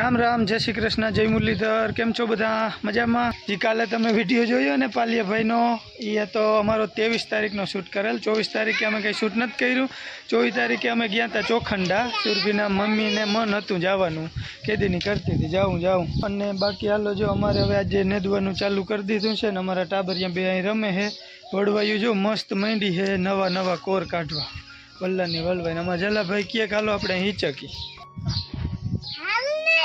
રામ રામ, જય શ્રી કૃષ્ણ, જય મુરલીધર, કેમ છો બધા? મજામાં? જી, કાલે તમે વીડિયો જોયો ને પાલિયાભાઈનો? એ તો અમારો ત્રેવીસ તારીખનો શૂટ કરેલ. ચોવીસ તારીખે અમે કંઈ શૂટ નથી કર્યું. ચોવીસ તારીખે અમે ગયા હતા ચોખંડા. સુરભીના મમ્મીને મન હતું જવાનું. કેદીની કરતી હતી, જાઉં જાઉં. અને બાકી હાલો જો, અમારે હવે આજે નેદવાનું ચાલુ કરી દીધું છે ને અમારા ટાબરિયા બે અહીં રમે છે. વડવાયું જો, મસ્ત માંડી છે નવા નવા કોર કાઢવા. વલ્લાની વલવાઈને અમારા જલાભાઈ કહે કે હાલો આપણે હિંચકી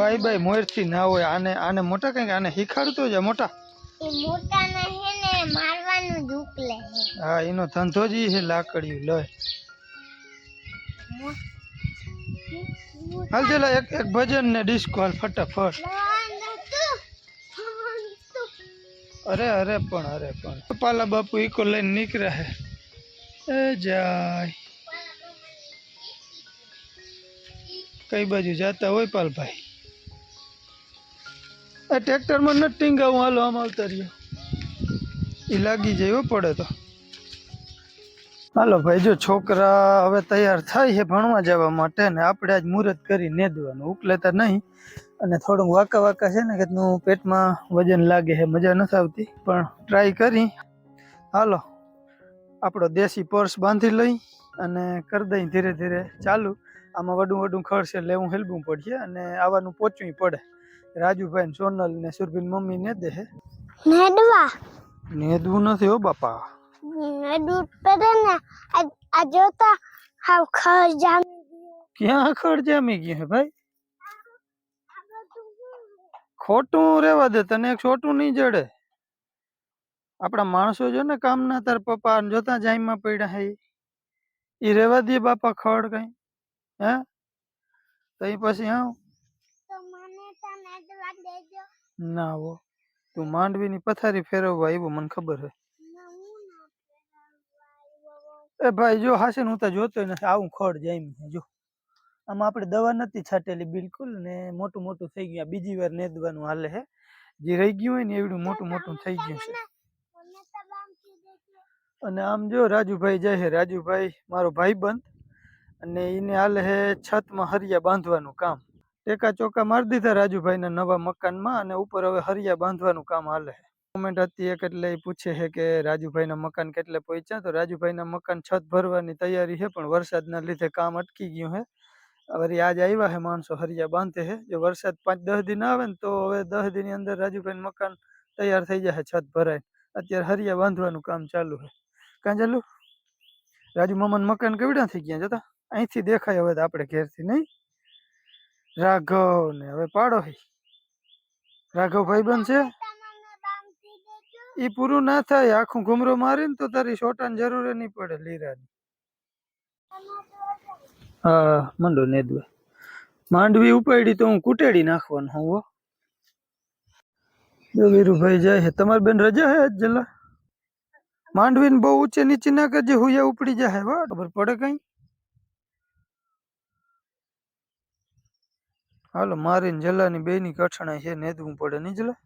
બાય બાય મોરથી ના હોય આને આને મોટા કંઈક આને શીખાડતો જ મોટા. મોટા નહીં ને મારવાનું દુઃખ લે હા. એનો ધંધો જ છે લાકડીયું લય. હાલ ચલા એક એક ભજન ને ડિસ્કો હાલ ફટાફટ. અરે અરે પણ અરે પણ. પાલા બાપુ ઈકો લઈને નીકળ્યા હે. એ જાય. કઈ બાજુ જાતા હોય પાલભાઈ? આ ટ્રેક્ટરમાં નથી ટીંગાવું હાલો, આમ આવતા રહ્યો એ લાગી જાય પડે તો. હાલો, ભાઈ, જો છોકરા હવે તૈયાર થાય છે ભણવા જવા માટે ને આપણે આજ મુહૂર્ત કરી નેદવાનું. ઉકલેતા નહીં, અને થોડું વાકા વાકા છે ને, કે પેટમાં વજન લાગે છે, મજા નથી આવતી. પણ ટ્રાય કરી. હાલો, આપણો દેશી પર્સ બાંધી લઈ અને કરી દઈ ધીરે ધીરે ચાલુ. આમાં વડું વડું ખર્ચ હું હેલવું પડશે અને આવવાનું પહોંચવું પડે. રાજુભાઈ ને સોનલ ને સુરભીન મમ્મી ને દે હે. નેડવા. નેદવું નથી હો બાપા. નેડવું પડે ને. આ- આ જોતા હાવ ખર જામ ક્યાં ખડ જામી ગયું હે ભાઈ? ખોટું રેવા દે તને એક છોટું નહીં જડે. આપણા માણસો જો ને કામના તાર પપ્પા ને જોતા જાઈમાં પડ્યા હે ઈ. રેવા દે બાપા ખડ કઈ. હે? તઈ પછી આવ તો મને તો નેડવા દેજો ના હો. તું માંડવીની પથારી ફેરવવા આવ્યો મને ખબર પહેરાવવા એ ભાઈ જો હાસે હું તો જોતો નથી. આવું ખડ જાય છે જો. આમાં આપણે દવા નથી છાંટેલી બિલકુલ ને મોટું મોટું થઈ ગયું. આ બીજી વાર નેદવાનું હાલે હે. જે રહી ગયું હોય ને એવડું મોટું મોટું થઈ ગયું છે. અને આમ જો રાજુભાઈ જાય છે રાજુભાઈ મારો ભાઈ બંધ અને એને હાલે છે છતમાં હરિયા બાંધવાનું કામ. ટેકા ચોકા મારી દીધા રાજુભાઈના નવા મકાનમાં અને ઉપર હવે હરિયા બાંધવાનું કામ હાલે કોમેન્ટ હતી એક એટલે એ પૂછે છે કે રાજુભાઈના મકાન કેટલે પહોંચ્યા? તો રાજુભાઈના મકાન છત ભરવાની તૈયારી છે, પણ વરસાદના લીધે કામ અટકી ગયું છે. હવે આજ આવ્યા હે માણસો હરિયા બાંધે છે. જો વરસાદ પાંચ દસ દિન આવે ને તો હવે દસ દિનની અંદર રાજુભાઈ મકાન તૈયાર થઈ જશે છત ભરાય. અત્યારે હરિયા બાંધવાનું કામ ચાલુ છે. કાં ચાલુ? રાજુ મામાનું મકાન કેવડા થઈ ગયા? જતા અહીંથી દેખાય હવે આપણે ઘેરથી, નહીં? રાઘવ ને હવે પાડો રાઘવ ભાઈબંધ છે? તો મને બાંધી દેજો ઈ પૂરું ના થાય. આખું ઘુમરો મારીને તો તારી શોટાની જરૂર નહીં પડે લીરાની. હા, મંડો નેદવે માંડવી ઉપાડી તો હું કુટેડી નાખવાનું હું. વીરુભાઈ જાય છે તમારી બેન રજા હે જલા માંડવીને બહુ ઊંચે નીચે ના કરજે, હુયા ઉપડી જાય હો. ખબર પડે કઈ? હાલો, મારીને જલાની બેની કઠણાઈ છે, નેદવું પડે, નહીં જલા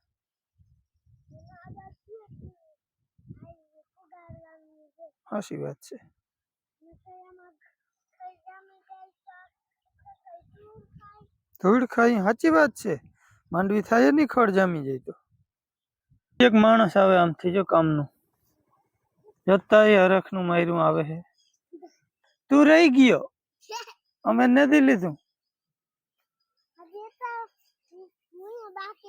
હાસી વાત છે. ધૂળ ખાઈ સાચી વાત છે. માંડવી થાય નહીં, ખડ જામી જાય તો. એક માણસ આવે આમથી, જો કામનું. જતા એ હરખનું માર્યું આવે છે. તું રહી ગયો. અમે નથી લીધું હજી તો હું બાકી રહી ગયા બધું ખા ખાઈને દઉં છે મને તો હા પોસલામાં ખાઈ જામી જાય એટલે થાય નહીં માંડવી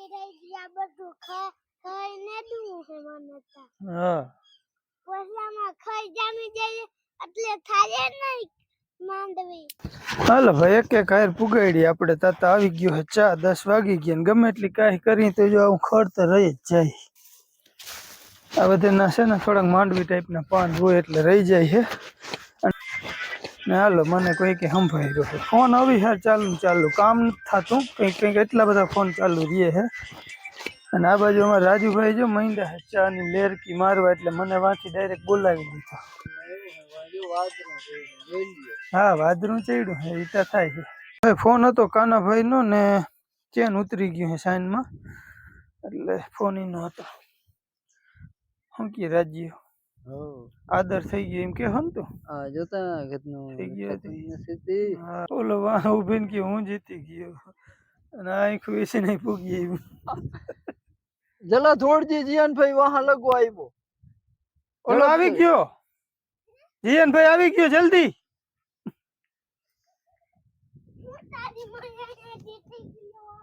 હાલો ભાઈ એક એક હાયર પુગાડી આપણે તાતા આવી ગયો ચા દસ વાગી ગયા ને ગમે એટલી કાંઈ કરી તો જો આવું ખડ રહી જ જાય. આ બધાના છે ને થોડાક માંડવી ટાઈપના પાન હોય એટલે રહી જાય છે ને હાલો, મને કોઈ કે સંભળાઈ ગયો છે. ફોન આવી યાર ચાલુ ચાલુ. કામ નથી થતું. કંઈક કંઈક એટલા બધા ફોન ચાલુ રહે છે. અને આ બાજુ અમારા રાજુભાઈ જો મહિંદા હે ચાની લેરકી મારવા, એટલે મને વાંચી ડાયરેક્ટ બોલાવી દીધો. હા, વાદળું ચડ્યું હે એ થાય છે. ભાઈ ફોન હતો કાનાભાઈ નો ને ચેન ઉતરી ગયું છે સાઈનમાં. એટલે ફોન એનો હતો. શું કે, રાજ્ય? આદર થઈ ગયો એમ કે હમ તો હા જોતા કેટલું થઈ ગયું હતું. સ્થિતિ હા, ઓલો વાહ ઉભીને કે હું જીતી ગયો અને આંખ વેસી નહીં પૂગી એવું જલા થોડજી જીયાનભાઈ વાહ લગવા આવ્યો ઓલો આવી ગયો જીયનભાઈ આવી ગયો જલ્દી હું તારી મને જીતી ગયો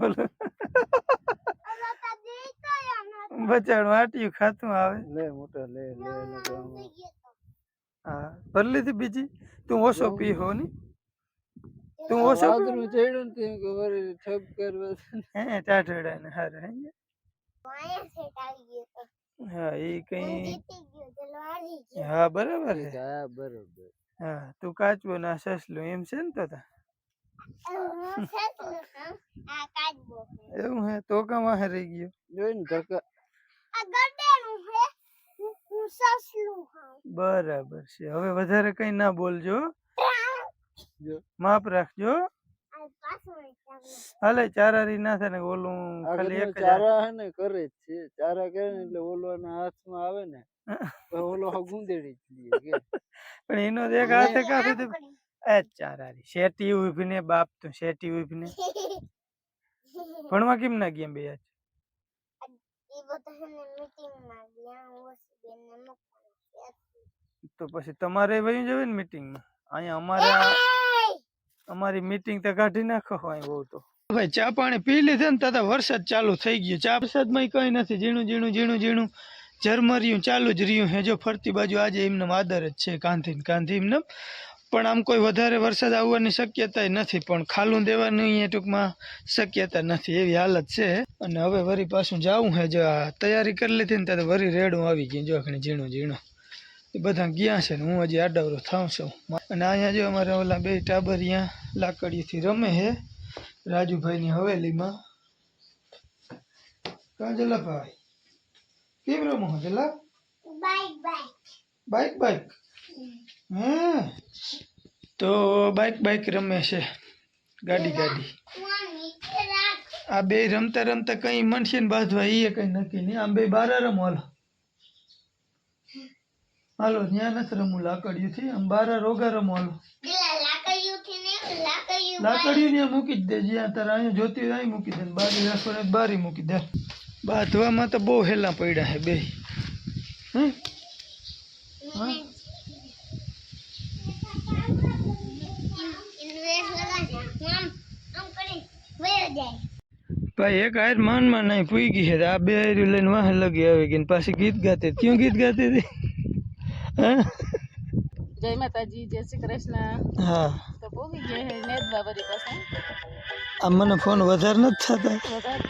ઓલો અરે તા જીતો યા ન બચાડું આટિયું ખાતું આવે. લે મોટા લે લે લે થઈ ગયો હા ભરી લીધી બીજી? તું ઓછો પી હો ની. તું ઓછો પી? વાદળું ચડ્યું ને તેમ કે વળી ઠપ કરવા હે ટાઢડા ને હારે હે વાયા સેટ આવી ગયો તો. હા એ હું કઈ જીતી ગયો ચલો હારી ગયો. હા બરાબર છે હા બરોબર. હા તું કાચવો ના સસલું એમ છે ને તો તા? હું સેટલું હા આ કાઢબો એવું હે તો કામ વાહે રહી ગયો. જોઈને ધક્કા બરાબર છે. હવે વધારે કઈ ના બોલજો માફ રાખજો હાલે ચારા રી ના થાય ને ઓલું ખાલી એક ચારા હે ને કરે જ છે. ચારા કરે ને એટલે ઓલોના હાથમાં આવે ને ઓલો ગુંદેડી જ પણ એનો દેખ હાથે કાફી. એ ચારારી શેટી ઉભીને બાપ તું શેટી ઉભીને ભણવા કેમ ના ગયા બે આજ? એ ગયા તો પછી તમારે વયું જવું ને મીટિંગમાં અહીંયા અમારે અમારી મીટિંગ તો કાઢી નાખો અહીં બહુ તો ભાઈ ચા પાણી પી લીધે ને તથા વરસાદ ચાલુ થઈ ગયો ચા વરસાદમાં કઈ નથી ઝીણું ઝીણું ઝીણું ઝીણું ઝરમર્યું ચાલુ જ રહ્યું હે જો ફરતી બાજુ આજે એમને આદર જ છે કાંધી ને કાંધી એમને પણ આમ કોઈ વધારે વરસાદ આવવાની શક્યતા નથી પણ ખાલું દેવાની અહીંયા ટૂંકમાં શક્યતા નથી એવી હાલત છે. અને હવે વરી પાછું જવું હે જો આ તૈયારી કરી લીધી ને ત્યારે વરી રેડું આવી ગયું જો આખણે ઝીણું ઝીણું. એ બધા ગયા છે ને હું હજી આડાવરો થાઉં છું. અને અહીંયા જો અમારે ઓલા બે ટાબર અહીંયા લાકડીથી રમે છે રાજુભાઈની હવેલીમાં. કાજલા ભાઈ કેમ રમો જલા? Bye bye bike bike? હે તો બાઇક બાઇક રમે છે. ગાડી ગાડી. આ બે રમતા રમતા કઈ મનશે ને બાંધવા એ કઈ નક્કી નહીં. આમ બે બાર રમો, હાલો. હાલો, ત્યાં નથી રમવું, લાકડીઓથી. આમ બાર રોગા રમો, હાલો. લાકડીઓ ત્યાં મૂકી જ દે જ્યાં તારે અહીંયા જોતી હોય, અહીં મૂકી દે બારી રાખો ને બારી મૂકી દે. બાંધવામાં તો બહુ હેલા પડ્યા છે બે હે ઇન્વેસ્ટ લગાડ્યા આમ આમ કરી વયો જાય ભાઈ એક હાર માનમાં નહીં પૂઈ ગઈ છે. આ બે હારી લઈને વાહ લગી આવી ગઈ ને પાછી ગીત ગાતી. હતી. ક્યું ગીત ગાતી હતી? હા? જય માતાજી જય શ્રી કૃષ્ણ. હા. તો પોગી ગયા હે નેત બાબરી પાસે આ મને ફોન વધારે નથી થતા. વધારે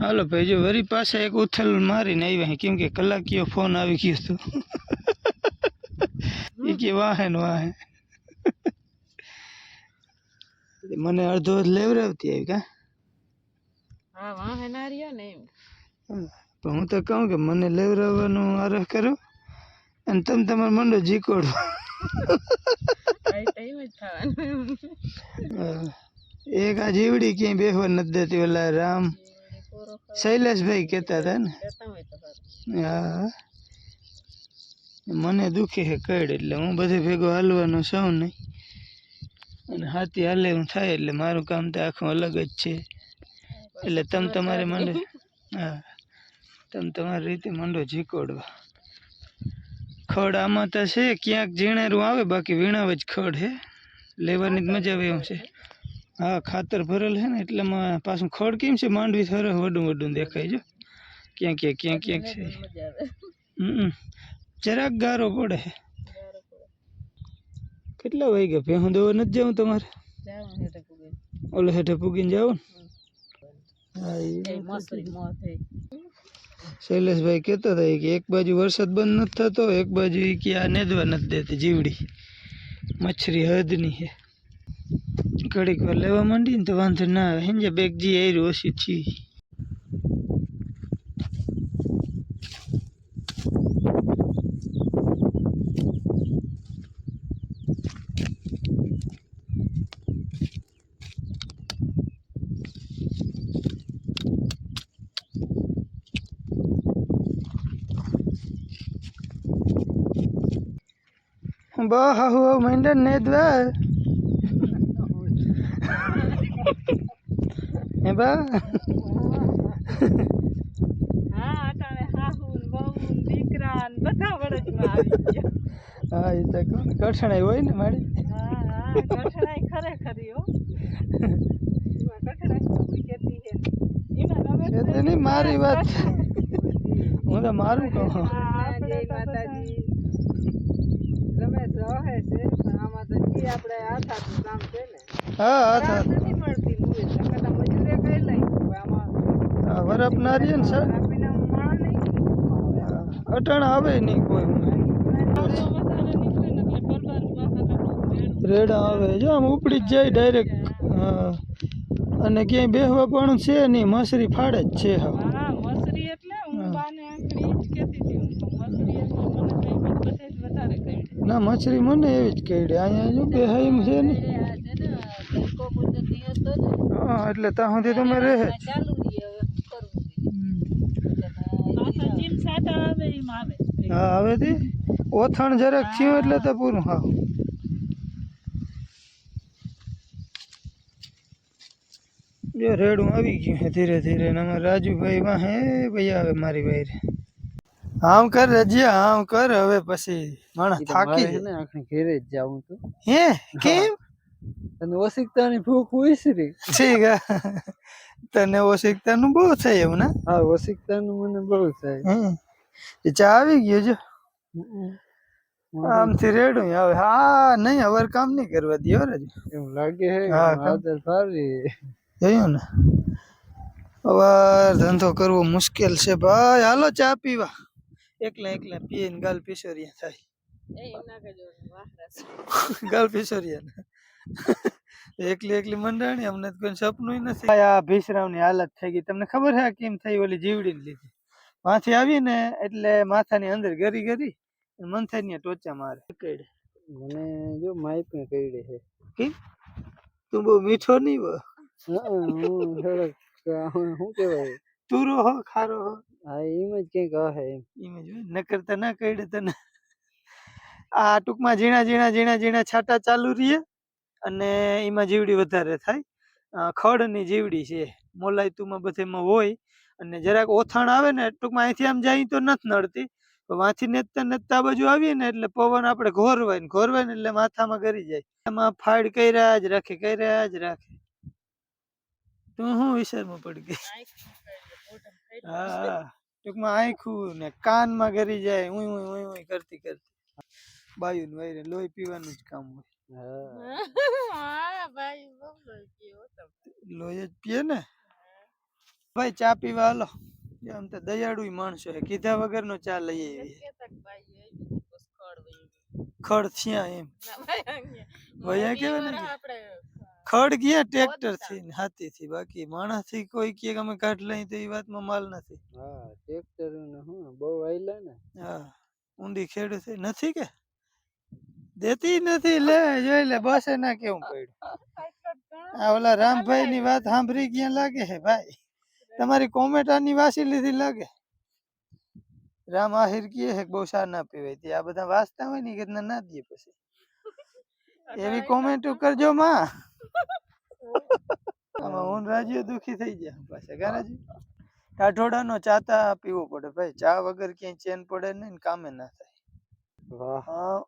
હાલો ભાઈ જો વરી પાસે એક ઉથલ મારીને આવ્યા કેમ કે કલાકીઓ ફોન આવી ગયો હતો. એ કે વાહે ને વાહે. મને અડધો જ લેવડાવતી આવી કા? હા વાહ ના રહ્યો ને એમ. પણ હું તો કહું કે મને લેવડાવવાનો આરહ કરો અને તમે તમારો મંડો જીકોડો. આ ટાઈમ જ થવાનું. હા. એક આ જીવડી ક્યાંય બેહવા નથી દેતી ઓલા રામ પૂરો શૈલેષભાઈ કહેતા હતા ને. કરતા હોય તો સારું હા મને દુખે છે કડ એટલે હું બધે ભેગો હાલવાનો છું નહીં. અને હાથી હાલે હું થાય એટલે મારું કામ તો આખું અલગ જ છે. એટલે તમે તમારે મંડો હા તમે તમારી રીતે મંડો ઝીકોડવા. ખડ આમાં તો છે ક્યાંક ઝીણેરું આવે બાકી વીણાવ જ ખડ હે. લેવાની જ મજા આવે એમ છે. હા ખાતર ભરેલ છે ને એટલેમાં પાછું ખડ કેમ છે? માંડવી સરસ વડું વડું દેખાય જો ક્યાંક ક્યાંક ક્યાંક ક્યાંક છે. હમ. જરાક ગારો પડે. કેટલા વાગ્યા? ભેહું દવા નથી જવું તમારે? ઓલે હેઠે પૂગીને જાવ શૈલેષભાઈ કહેતા હતા કે એક બાજુ વરસાદ બંધ નથી થતો એક બાજુ એ કે આ નેદવા નથી દેતી જીવડી. મચ્છરી હદની છે. ઘડીક વાર લેવા માંડી ને તો વાંધો ના આવે. હિંજે બેગ જી આયરું ઓછી છી. બા મંડન ને દ્વાર. હે બા? હા એ તો કઠણાઈ હોય ને મારી. હા હા કઠણાઈ ખરેખરી હો. એ તો નહીં મારી વાત. હું તો મારું કહું. હા, જય માતાજી રમેશ રહે છે પણ આમાં તો જી આપણે હાથ કામ છે ને. હા હા રાત નથી મળતી મુએ નકર તો મજૂરે કઈ લઈ. આમાં હા વરફ નારીએ ને સર અટાણ આવે નહીં કોઈ રેડા આવે. જો આમ ઉપડી જ જાય ડાયરેક્ટ અને ક્યાંય બેહવા પણ છે નહીં મસરી ફાડે જ છે હા હા મસરી એટલે હું બાને આંગળી જ કહેતી હતી હું તો મસરી એટલે મને કઈ બધે જ વધારે કહી ના મછરી મને એવી જ કઈડે અહીંયા જો બેહાય એમ છે ને હા એટલે ત્યાં સુધી તમે રહે જ. પાછા જીમ સાટા આવે એમ આવે હા હવે થી ઓથણ જરાક થયું એટલે તો પૂરું હા જો રેડું આવી ગયું છે ધીરે ધીરે ને અમારા રાજુભાઈ માં હે ભાઈ આવે મારી ભાઈ આમ કર રજીયા આમ કર. હવે પછી માણસ થાકી છે ને આખી ઘેરે જ જાવું તો હે? કેમ? તને ઓસિકતાની ભૂખ ઉઈસરી ઠીક. હે. તને ઓસિકતાનું બહુ થાય એમ ના? હા ઓસિકતાનું મને બહુ થાય. હે એ ચા આવી ગયો જો. આમથી રેડું આવે. હા નહીં હવે કામ નહીં કરવા દો રજ એવું લાગે હે આદર ભારી જોયું ને? હવે ધંધો કરવો મુશ્કેલ છે ભાઈ. હાલો ચા પીવા. એકલા એકલા પીએ ને ગાલ પીસોરિયા થાય. ના ગાલ પીસોરિયા એકલી એકલી મંડાણી અમને તો કોઈ સપનું નથી. આ ભીસરાવની હાલત થઈ ગઈ. તમને ખબર છે આ કેમ થઈ ઓલી જીવડીને લીધી? માથી આવી ને એટલે માથાની અંદર ગરી ગરી મનથાની ટોચા મારે. મને જો માઇપે કઈડે છે. કે તું બહુ મીઠો નહીં બહુ હા હું થોડોક શું કહેવાય તુરો હો ખારો હો. હા એમ જ કંઈક હે એમ. એમ જ હોય. નકર તો ના કઈડે તને. આ ટૂંકમાં ઝીણા ઝીણા ઝીણા ઝીણા છાંટા ચાલુ રહીએ અને એમાં જીવડી વધારે થાય. ખડ ખડની જીવડી છે. મોલાયતુમાં બધેમાં હોય અને જરાક ઓથાણ આવે ને ટૂંકમાં અહીંથી આમ જાય તો નથી નડતી. વાંથી નેતતા નેતતા બાજુ આવીએ ને એટલે પવન આપણે ઘોરવાય ને ઘોરવાય ને એટલે માથામાં ગરી જાય. એમાં ફાડ કર્યા જ રાખે કર્યા જ રાખે. તું શું વિચારમાં પડી ગઈ. હા. ટૂંકમાં આંખું ને કાનમાં ગરી જાય ઉઈ ઉઈ ઉઈ ઉઈ કરતી કરતી. બાયું વૈરે લોહી પીવાનું જ કામ હોય. લોહી જ પીએ ને? ભાઈ ચા પીવા હાલો. આમ તો દયાળુ માણસો હે. કીધા વગરનો ચા લઈ આવી ખડ થયા એમ. વયા કેવાય ને ખડ ગયા ટ્રેક્ટરથી ને હાથી થી. બાકી માણસથી કોઈ કે અમે કાઢ લઈ તો એ વાતમાં માલ નથી. હા ટ્રેક્ટર ને હું બહુ આયલા ને. હા ઊંડી ખેડ છે. નથી કે? દેતી નથી. લે જોઈ લે બસ ના કેવું પડ્યું. આ ઓલા રામભાઈ ની વાત સાંભળી ગયા લાગે છે ભાઈ? તમારી કોમેન્ટ આની વાસી લીધી લાગે? રામ આહિર કહે છે કે બહુ શા ના પીવાય. તે આ બધા વાંચતા હોય ને કે ના દે પછી. એવી કોમેન્ટ કરજો માં. આમાં હું. ને રાજ્ય દુખી થઈ ગયા. પાછા ગારાજી. ટાઢોડાનો ચાતા પીવો પડે ભાઈ. ચા વગર ક્યાંય ચેન પડે નહીં ને કામે ના થાય. વાહ. હા.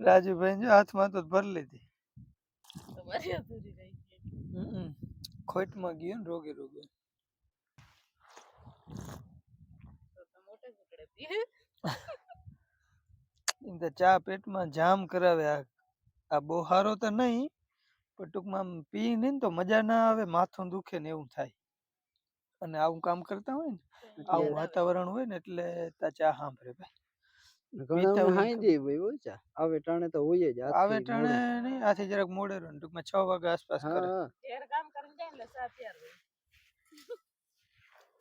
રાજુભાઈ જો હાથમાં તો ભરી લીધી. હમ. ખોટમાં ગયો ને રોગે રોગે. એમ તો ચા પેટમાં જામ કરાવે આ આ બહુ સારો તો નહીં પણ ટૂંકમાં આમ પી ને તો મજા ના આવે માથું દુખે ને એવું થાય. અને આવું કામ કરતા હોય ને આવું વાતાવરણ હોય ને એટલે તા ચા સાંભળે ભાઈ. આવે ટાણે તો હોય જ આવે આથી નહીં આથી જરાક મોડે રહે ટૂંકમાં છ વાગ્યા આસપાસ કરે.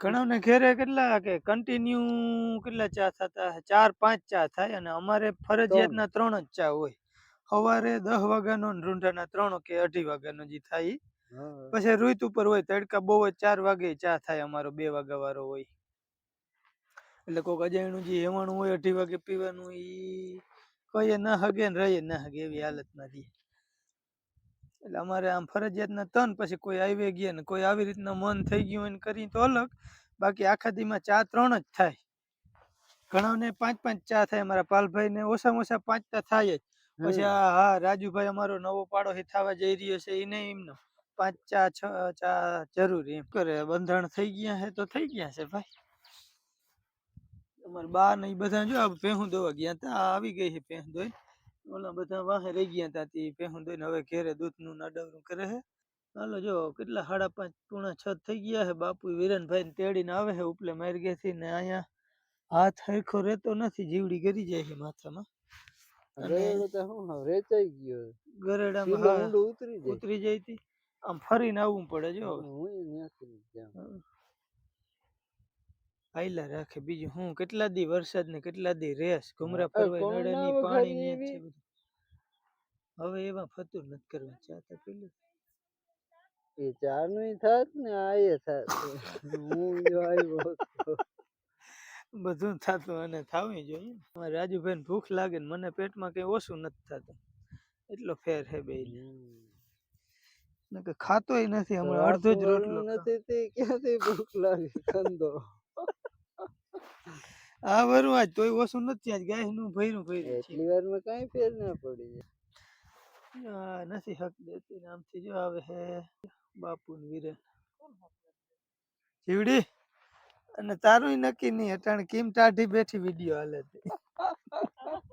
ઘણાને ઘેરે કેટલા કે કન્ટિન્યુ કેટલા ચા થતા? ચાર પાંચ ચા થાય અને અમારે ફરજિયાતના ત્રણ જ ચા હોય. સવારે દસ વાગ્યાનો ને રૂંઢાના ત્રણ કે અઢી વાગ્યાનો જે થાય પછી રોઈત ઉપર હોય તડકા બહુ જ ચાર વાગે ચા થાય અમારો બે વાગ્યા વાળો હોય. એટલે કોઈક અજાણ્યું જે હેવાણું હોય અઢી વાગે પીવાનું ઈ કઈએ ના હગે ને રહીએ ના હગે એવી હાલત નથી એટલે અમારે આમ ફરજિયાતના તન પછી કોઈ આવી ગયા ને કોઈ આવી રીતના મન થઈ ગયું હોય ને કરી તો અલગ. બાકી આખા દીમાં ચા ત્રણ જ થાય. ઘણાને પાંચ પાંચ ચા થાય અમારા પાલભાઈ ને ઓછામાં ઓછા પાંચ તા થાય જ. પછી આ હા રાજુભાઈ અમારો નવો પાડો થવા જઈ રહ્યો છે એને એમનો પાંચ ચા છ ચા જરૂરી એમ. કરે બંધાણ થઈ ગયા છે તો થઈ ગયા છે ભાઈ. અમારા બા ને ઈ બધા જો આ ભેહું દોવા ગયા તા આ આવી ગઈ છે ભેહ દોઈ ઓલા બધા વાહે રહી ગયા તા તે ભેહું દોઈને હવે ઘેરે દૂધનું નડવરું કરે છે હાલો જો કેટલા સાડા પાંચ પૂણા છ થઈ ગયા છે બાપુ વિરનભાઈ ને તેડીને આવે છે ઉપલે માર્ગેથી ને અહીંયા હાથ હરખો રહેતો નથી જીવડી ગરી જાય છે માથામાં. અને રેડો તો શું રેચાઈ ગયો. ગરેડામાં ઊંડો ઉતરી જાય. ઉતરી જાય તી. આમ ફરીને આવવું પડે જો હું જાઉં. રાખે બીજું હું કેટલા દી વરસાદ ને કેટલા દી રેસ ઘુમરા ફરવા ફરવાય નડે ની પાણી ની હવે એમાં ફતુર નથી કરવા ચા તો પેલું એ ચારનું થાત ને આ એ થાત. હું આવ્યો. બધું થતું અને થવું જોઈએ અમારે રાજુભાઈ ભૂખ લાગે ને મને પેટમાં કઈ ઓછું નથી થતું. એટલો ફેર હે બે ખાતો ખાતોય નથી હમણાં અડધો જ રોટલો નથી તે ક્યાંથી ભૂખ લાગે? ધંધો. આ વરું આજ તોય ઓછું નથી આજ ગાયનું ભર્યું ભર્યું છે. એટલી વારમાં કઈ ફેર ના પડી નથી હક દેતી નામથી જો આવે હે બાપુ ને વીરે જીવડી? અને તારું નક્કી નહીં અટાણે કેમ ટાઢી બેઠી વીડિયો હાલે છે.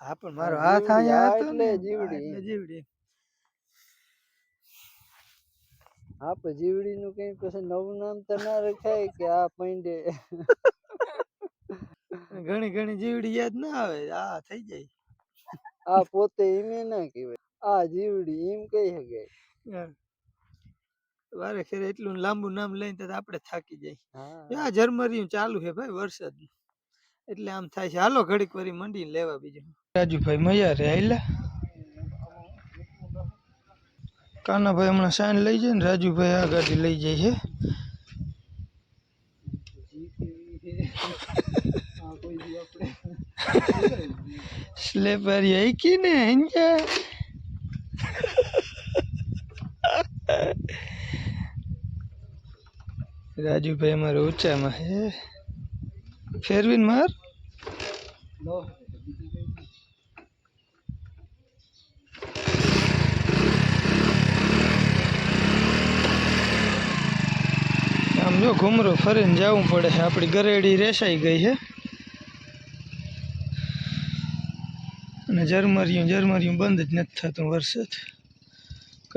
હા પણ મારો હાથ અહીંયા હતો ને. જીવડી. જીવડી. હા પણ જીવડી નું કઈ પછી નવું નામ તો ના રખાય કે આ પૈંડે. ઘણી ઘણી જીવડી યાદ ના આવે આ થઈ જાય. આ પોતે એમ ના કહેવાય. આ જીવડી એમ કહી શકાય. હા. વારે ખેરે એટલું લાંબુ નામ લઈને તો આપણે થાકી જાય આ ઝરમરિયું ચાલુ છે ભાઈ વરસાદ એટલે આમ થાય છે. હાલો ઘડીક વરી મંડી લેવા બીજું. રાજુભાઈ મજા રે આયલા? કાનાભાઈ હમણાં સાઈન લઈ જાય ને રાજુભાઈ આ ગાડી લઈ જાય છે. સ્લેપરી આઈકી ને હિંજા રાજુભાઈ અમારે ઊંચામાં હે ફેરવીન માર. આમ જો ઘુમરો ફરીને જવું પડે છે. આપણી ગરેડી રેસાઈ ગઈ છે. અને ઝરમરિયું ઝરમરિયું બંધ જ નથી થતું વરસાદ.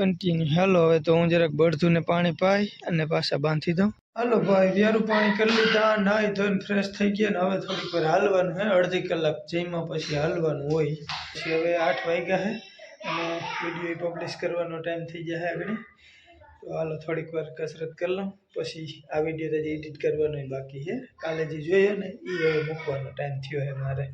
કન્ટિન્યુ હાલો હવે તો હું જરાક બળથું ને પાણી પાઈ અને પાછા બાંધી દઉં. હાલો ભાઈ, વ્યારું પાણી કરી લીધા, નાહી ધોઈને ફ્રેશ થઈ ગયા ને હવે થોડીક વાર હાલવાનું હે, અડધી કલાક જઈમાં પછી હાલવાનું હોય. પછી હવે આઠ વાગ્યા હે અને વીડિયો પબ્લિશ કરવાનો ટાઈમ થઈ જાય આગળ. તો હાલો થોડીક વાર કસરત કરી લઉં, પછી આ વીડિયો તો એડિટ કરવાનો બાકી છે કાલે જે જોઈએ ને એ હવે મૂકવાનો ટાઈમ થયો છે મારે.